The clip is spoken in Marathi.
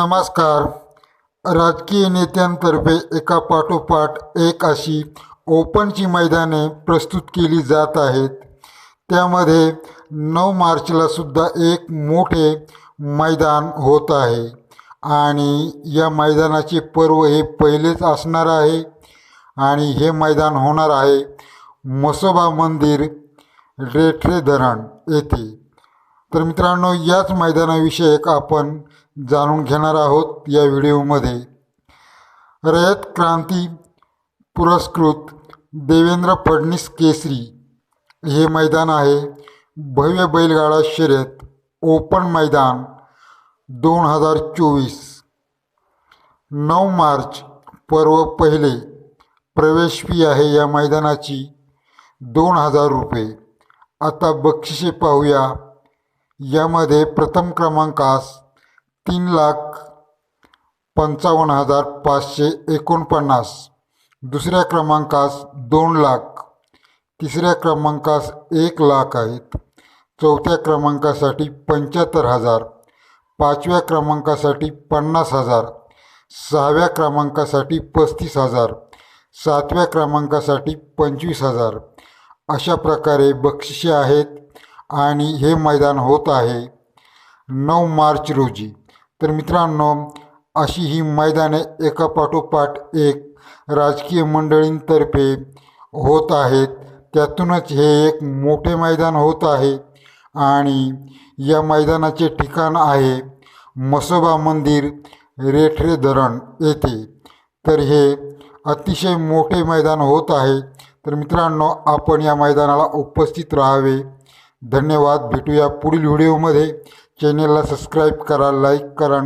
नमस्कार. राजकीय नेत्यांतर्फे एका पाठोपाठ एक अशी ओपनची मैदाने प्रस्तुत केली जात आहेत. त्यामध्ये नऊ मार्चला सुद्धा एक मोठे मैदान होत आहे. आणि या मैदानाचे पर्व हे पहिलेच असणार आहे. आणि हे मैदान होणार आहे मसोबा मंदिर रेठरे धरण येथे. तर मित्रांनो याच मैदानाविषयी एक आपण जाणून घेणार आहोत या व्हिडिओमध्ये. रयत क्रांती पुरस्कृत देवेंद्र फडणीस केसरी. हे मैदान आहे भव्य बैलगाडा शर्यत ओपन मैदान दोन हजार चोवीस. नऊ मार्च पर्व पहिले प्रवेश फी आहे या मैदानाची. दोन हजार रुपये. आता बक्षिसे पाहूया. यामध्ये प्रथम क्रमांकास तीन लाख पंचावन्न हजार पाचशे एकोणपन्नास. दुसऱ्या क्रमांकास दोन लाख. तिसऱ्या क्रमांकास एक लाख आहेत. चौथ्या क्रमांकासाठी पंच्याहत्तर हजार. पाचव्या क्रमांकासाठी पन्नास हजार. सहाव्या क्रमांकासाठी पस्तीस हजार. सातव्या क्रमांकासाठी पंचवीस हजार. अशा प्रकारे बक्षिसे आहेत आणि हे मैदान होत आहे नऊ मार्च रोजी. तर मित्रांनो अशी ही मैदाने एकापाठोपाठ एक राजकीय मंडळींतर्फे होत आहेत. त्यातूनच हे एक मोठे मैदान होत आहे आणि या मैदानाचे ठिकाण आहे मसोबा मंदिर रेठरे धरण येथे. तर हे अतिशय मोठे मैदान होत आहे. तर मित्रांनो आपण या मैदानाला उपस्थित राहावे. धन्यवाद. भेटूया पुढील व्हिडिओमध्ये. चॅनेलला सबस्क्राईब करा लाईक करा